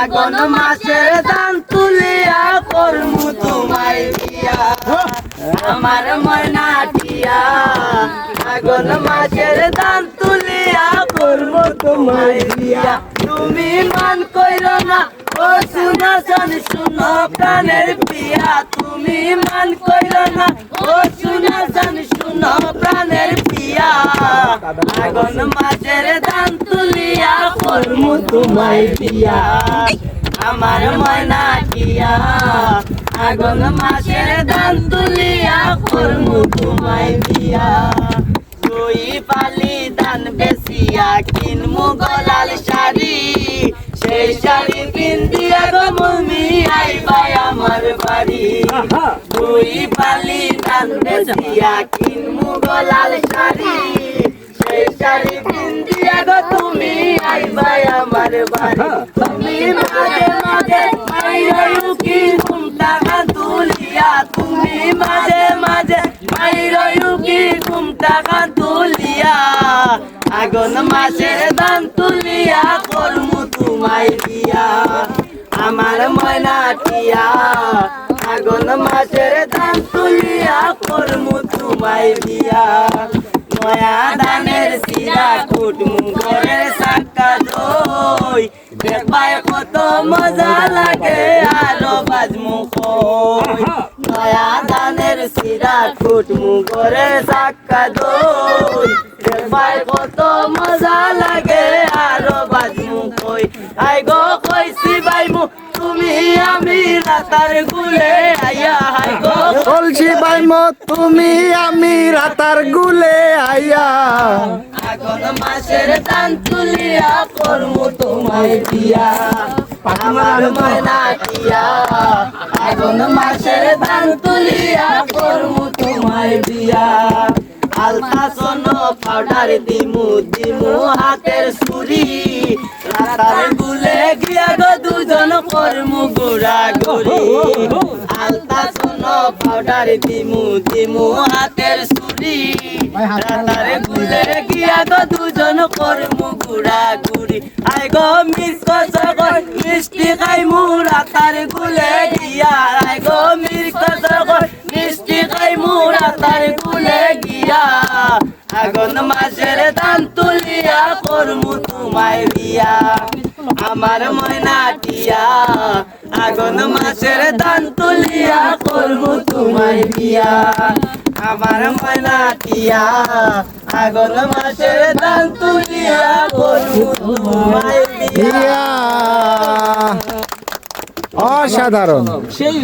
আগুন মাসের দান তুলিয়া করমু তোমায় বিয়া আমার ময়না টিয়া আগুন মাসের দান তুলিয়া করমু তোমায় বিয়া তুমি মান কইর না, ও শুনো শোন শুনো প্রাণের পিয়া তুমি মান কইর না, ও শুনো শোন শুনো প্রাণের পিয়া আগুন মাঝের করমু তোমায় বিয়া আমার ময়না টিয়া আগুন মাসের দান তুলিয়া করমু তোমায় বিয়া তুই পালি দান বেশিয়া কিনমু গলাল শাড়ি। সেই শাড়ি পিন্দিয়া গো মুমি আইবাই আমার বাড়ি। তুই পালি দান বেশিয়া কিনমু গলাল শাড়ি। সেই শাড়ি পিন্দিয়া গো তুমি আমার বাড়ি তুমি মাঝে মাঝে মাইরয়ু কি ঘুমটা তুলিয়া তুমি মাঝে মাঝে মাইরয়ু কি ঘুমটা তুলিয়া আগুন মাসের দান তুলিয়া করমু তোমায় দিয়া। আমার ময়না টিয়া আগুন মাসের দান তুলিয়া করমু তোমায় দিয়া। নয়া দানের সিরা কুটমু ঘরের সাক্কা দই দেখবাই কত মজা লাগে আরও বাজমু কই? নয়া দানের সিরা কুটমু ঘরের সাক্কা দই। দেখবাই কত মজা লাগে আরও বাজমু কই? আই গো কইছি বাইমু তুমি আমি রাতার গুলে আইয়া হাই গো বাইমত তুমি আমি রাতার গুলে আইয়া। আগুন মাসের দান তুলিয়া করমু তোমায় দিয়া। আমার ময়না দিয়া। আগুন মাসের দান তুলিয়া করমু তোমায় দিয়া। আলতা সোনো পাউডার দিমু দিমু হাতের সুরি রাতার গুলে গিয়া গো দুজন করমু গুড়া গুড়ি পাউডার দিমু দিমু হাতের সুরি রাতার গুলে গিয়া গো দুজন করমু গুড়া গুড়ি আই গো মিস কসগর মিষ্টি খাইমু রাতার গুলে গিয়া। আই গো মিস কসগর মিষ্টি খাইমু রাতার গুলে গিয়া। আগুন মাসের দান তুলিয়া করমু তোমায় বিয়া আমার ময়না টিয়া আগুন মাসের দান তুলিয়া করব তোমায় বিয়া আমার ময়না টিয়া আগুন মাসের দান তুলিয়া করব তোমায় বিয়া অসাধারণ। অসাধারণ সেই